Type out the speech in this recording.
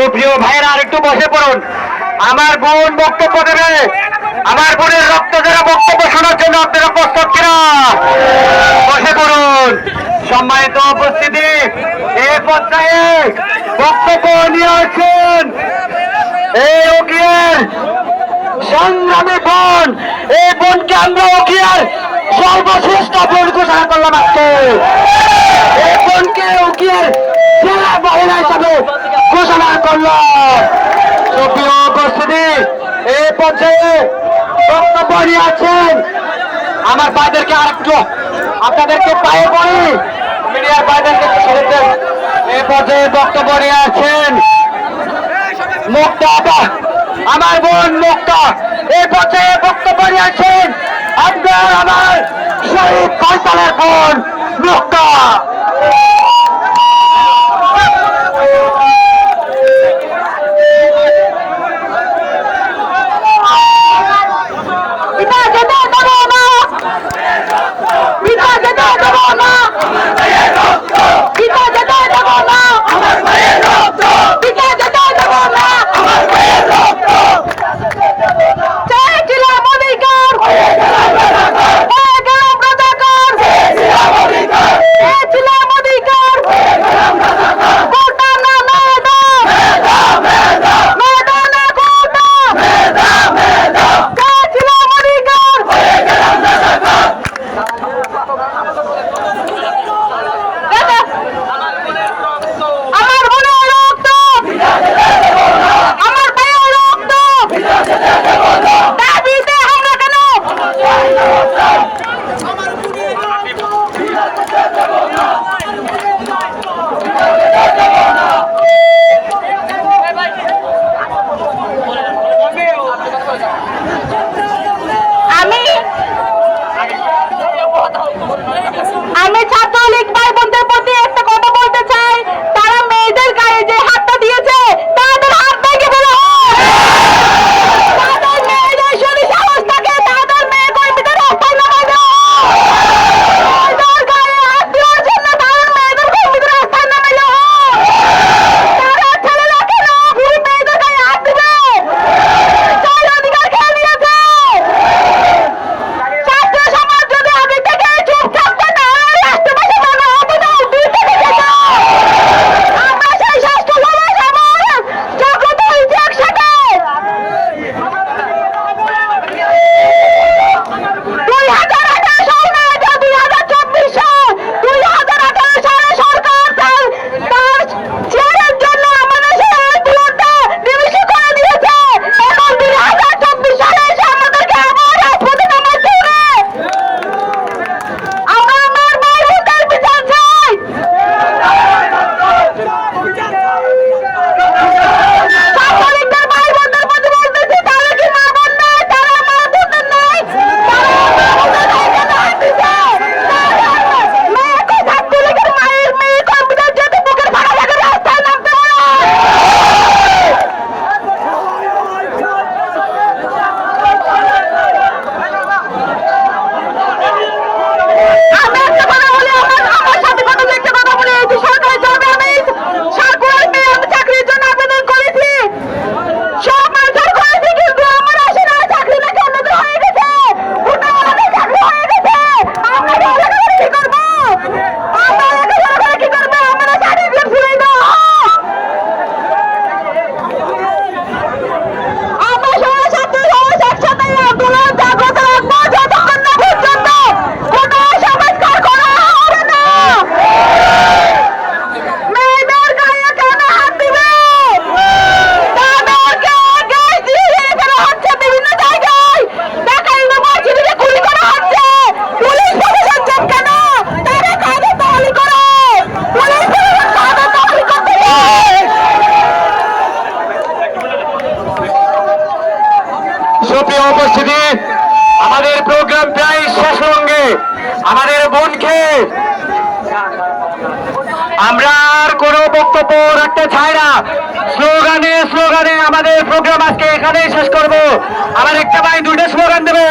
সুপ্রিয় ভাইয়েরা, আর একটু বসে পড়ুন। আমার বোন বক্তব্য দেবে। আমার বোনের রক্ত যারা বক্তব্য শোনার জন্য আপনারা প্রস্তুত কিনা? বসে পড়ুন। সম্মানিত উপস্থিতি, এ পর্যায়ে বক্তব্য নিয়ে আসছেন এই ওকিয়ার সংগ্রামী বোন। এই বোনকে আমরা ওকিয়ার সর্বশ্রেষ্ঠ বোন ঘোষণা করলাম আজকে। এই বোনকে ওকিয়ার সেরা বাহিনী হিসাবে ঘোষণা করল। সুপ্রিয় উপস্থিতি এই পর্যায়ে বক্তব্য নিয়ে আছেন আমার ভাইদেরকে আরেকটু, আপনাদেরকে পায়ে পড়ি। মিডিয়ার ভাইদেরকে ছেড়েছেন এই পর্যায়ে বক্তব্য নিয়ে আছেন মুক্তা আমার বোন মুক্তা। এই পর্যায়ে বক্তব্য নিয়ে আছেন আপনার আমার শহীদ ফয়সালের বোন মুক্তা। আমি ছাত্রলীগ সুপ্রিয় উপস্থিতি, আমাদের প্রোগ্রাম প্রায় শেষ অঙ্গে আমাদের বোনকে আমরা আর কোনো বক্তব্য রাখতে চাই না। স্লোগানে স্লোগানে আমাদের প্রোগ্রাম আজকে এখানেই শেষ করব। আমার একটা ভাই দুইটা স্লোগান দেবে।